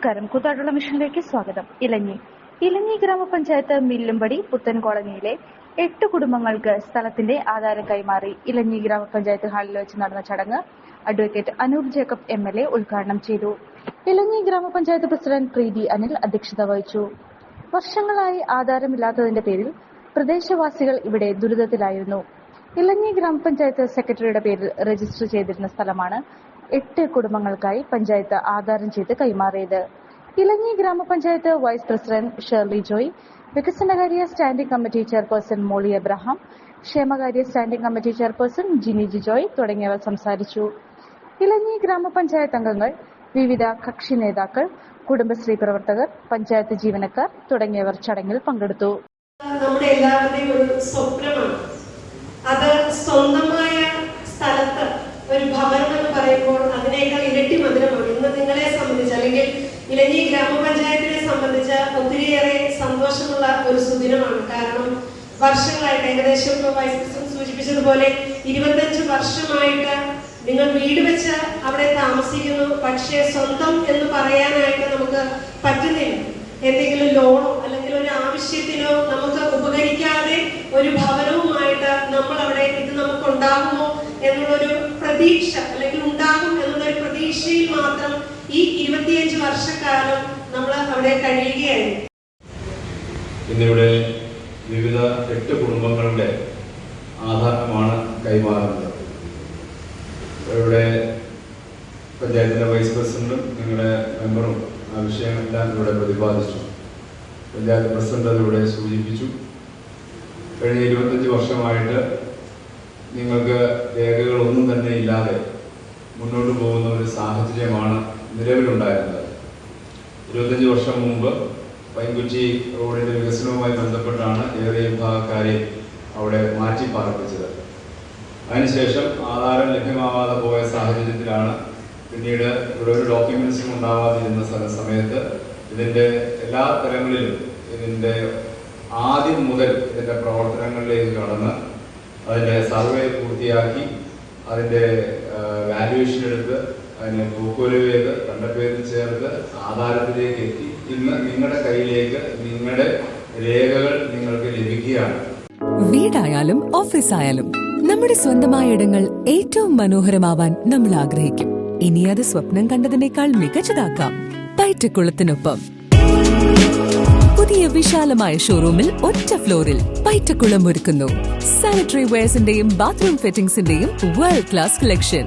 നമസ്കാരം. കൂത്താട്ടുള്ള മിഷനിലേക്ക് സ്വാഗതം. ഇലഞ്ഞി. ഇലഞ്ഞി ഗ്രാമപഞ്ചായത്ത് മില്ലുംപടി പുത്തൻ കോളനിയിലെ എട്ട് കുടുംബങ്ങൾക്ക് സ്ഥലത്തിന്റെ ആധാരം കൈമാറി ഇലഞ്ഞി ഗ്രാമപഞ്ചായത്ത് ഹാളിൽ വെച്ച് നടന്ന ചടങ്ങ് advocate Anoop Jacob M L A ഉദ്ഘാടനം ചെയ്തു. ഇലഞ്ഞി ഗ്രാമപഞ്ചായത്ത് പ്രസിഡന്റ് പ്രീതി അനിൽ അധ്യക്ഷത വഹിച്ചു. വർഷങ്ങളായി ആധാരമില്ലാത്തതിന്റെ പേരിൽ പ്രദേശവാസികൾ ഇവിടെ ദുരിതത്തിലായിരുന്നു. ഇലഞ്ഞി ഗ്രാമപഞ്ചായത്ത് സെക്രട്ടറിയുടെ പേരിൽ രജിസ്റ്റർ ചെയ്തിരുന്ന സ്ഥലമാണ് എട്ട് കുടുംബങ്ങൾക്കായി പഞ്ചായത്ത് ആധാരം ചെയ്ത് കൈമാറിയത്. ഇലഞ്ഞി ഗ്രാമപഞ്ചായത്ത് വൈസ് പ്രസിഡന്റ് ഷേർലി ജോയ് വികസനകാര്യ standing committee chairperson Molly Abraham ക്ഷേമകാര്യ standing committee chairperson Jini Jijoy തുടങ്ങിയവർ സംസാരിച്ചു. ഇലഞ്ഞി ഗ്രാമപഞ്ചായത്ത് അംഗങ്ങൾ വിവിധ കക്ഷി നേതാക്കൾ കുടുംബശ്രീ പ്രവർത്തകർ പഞ്ചായത്ത് ജീവനക്കാർ തുടങ്ങിയവർ ചടങ്ങിൽ പങ്കെടുത്തു. നമ്മുടെ എല്ലാവരുടെയും ഒരു സ്വപ്നമാണ്. അത് സ്വന്തമായ സ്ഥലത്ത് ഒരു ഭവനം എന്ന് പറയുമ്പോൾ അതിനേക്കാൾ ഇരട്ടി മധുരമാണ് ഇന്ന് നിങ്ങളെ സംബന്ധിച്ച് അല്ലെങ്കിൽ ഇലഞ്ഞി ഗ്രാമപഞ്ചായത്തിനെ സംബന്ധിച്ച് ഒത്തിരിയേറെ സന്തോഷമുള്ള ഒരു സുദിനമാണ്. കാരണം വർഷങ്ങളായിട്ട് ഏകദേശം ഇപ്പോൾ വൈസ് പ്രസിഡന്റ് സൂചിപ്പിച്ചതുപോലെ ഇരുപത്തഞ്ച് വർഷമായിട്ട് നിങ്ങൾ വീട് വെച്ച് അവിടെ താമസിക്കുന്നു. പക്ഷേ സ്വന്തം എന്ന് പറയാനായിട്ട് നമുക്ക് പറ്റുന്നില്ല. എന്തെങ്കിലും ലോണോ അല്ലെങ്കിൽ ഒരു ആവശ്യത്തിനോ നമുക്ക് ഉപകരിക്കാതെ ഒരു ഭവനവുമായിട്ട് നമ്മൾ അവിടെ ഇത് നമുക്ക് ഉണ്ടാകുമോ എന്നുള്ളൊരു പ്രതീക്ഷ അല്ലെങ്കിൽ അവിടെ കഴിയുകയായിരുന്നു. ഇന്നിവിടെ വിവിധ എട്ട് കുടുംബങ്ങളുടെ ആധാരമാണ് കൈമാറുന്നത്. ഇവിടെ പഞ്ചായത്തിന്റെ വൈസ് പ്രസിഡന്റും ഞങ്ങളുടെ മെമ്പറും ആ വിഷയമെല്ലാം ഇവിടെ പ്രതിപാദിച്ചു. പഞ്ചായത്ത് പ്രസിഡന്റ് അതിലൂടെ സൂചിപ്പിച്ചു. കഴിഞ്ഞ ഇരുപത്തഞ്ച് വർഷമായിട്ട് നിങ്ങൾക്ക് രേഖകളൊന്നും തന്നെ ഇല്ലാതെ മുന്നോട്ട് പോകുന്ന ഒരു സാഹചര്യമാണ് നിലവിലുണ്ടായിരുന്നത്. ഇരുപത്തഞ്ച് വർഷം മുമ്പ് പൈൻകുറ്റി റോഡിന്റെ വികസനവുമായി ബന്ധപ്പെട്ടാണ് ഏറെ വിഭാഗക്കാരെ അവിടെ മാറ്റി പാർപ്പിച്ചത്. അതിനുശേഷം ആധാരം ലഭ്യമാവാതെ പോയ സാഹചര്യത്തിലാണ് പിന്നീട് ഇവിടെ ഒരു ഡോക്യുമെന്റ്സും ഉണ്ടാവാതിരുന്ന സമയത്ത് ഇതിന്റെ എല്ലാ തലങ്ങളിലും ഇതിന്റെ ആദ്യം മുതൽ ഇതിന്റെ പ്രവർത്തനങ്ങളിലേക്ക് കടന്ന് അതിന്റെ സർവേ പൂർത്തിയാക്കി അതിന്റെ വാല്യുവേഷൻ എടുത്ത് അതിനെ തന്റെ പേരിൽ ചേർത്ത് ആധാരത്തിലേക്ക് എത്തി. ഇന്ന് നിങ്ങളുടെ കയ്യിലേക്ക് നിങ്ങളുടെ രേഖകൾ നിങ്ങൾക്ക് ലഭിക്കുകയാണ്. വീടായാലും ഓഫീസ് ആയാലും നമ്മുടെ സ്വന്തമായ ഇടങ്ങൾ ഏറ്റവും മനോഹരമാവാൻ നമ്മൾ ആഗ്രഹിക്കും. ഇനി അത് സ്വപ്നം കണ്ടതിനേക്കാൾ മികച്ചതാക്കാം. പയറ്റക്കുളത്തിനൊപ്പം പുതിയ വിശാലമായ ഷോറൂമിൽ ഒറ്റ ഫ്ലോറിൽ പയറ്റക്കുളം ഒരുക്കുന്നു. സാനിറ്ററി വെയർസിന്റെയും ബാത്റൂം ഫിറ്റിംഗ്സിന്റെയും വേൾഡ് ക്ലാസ് കളക്ഷൻ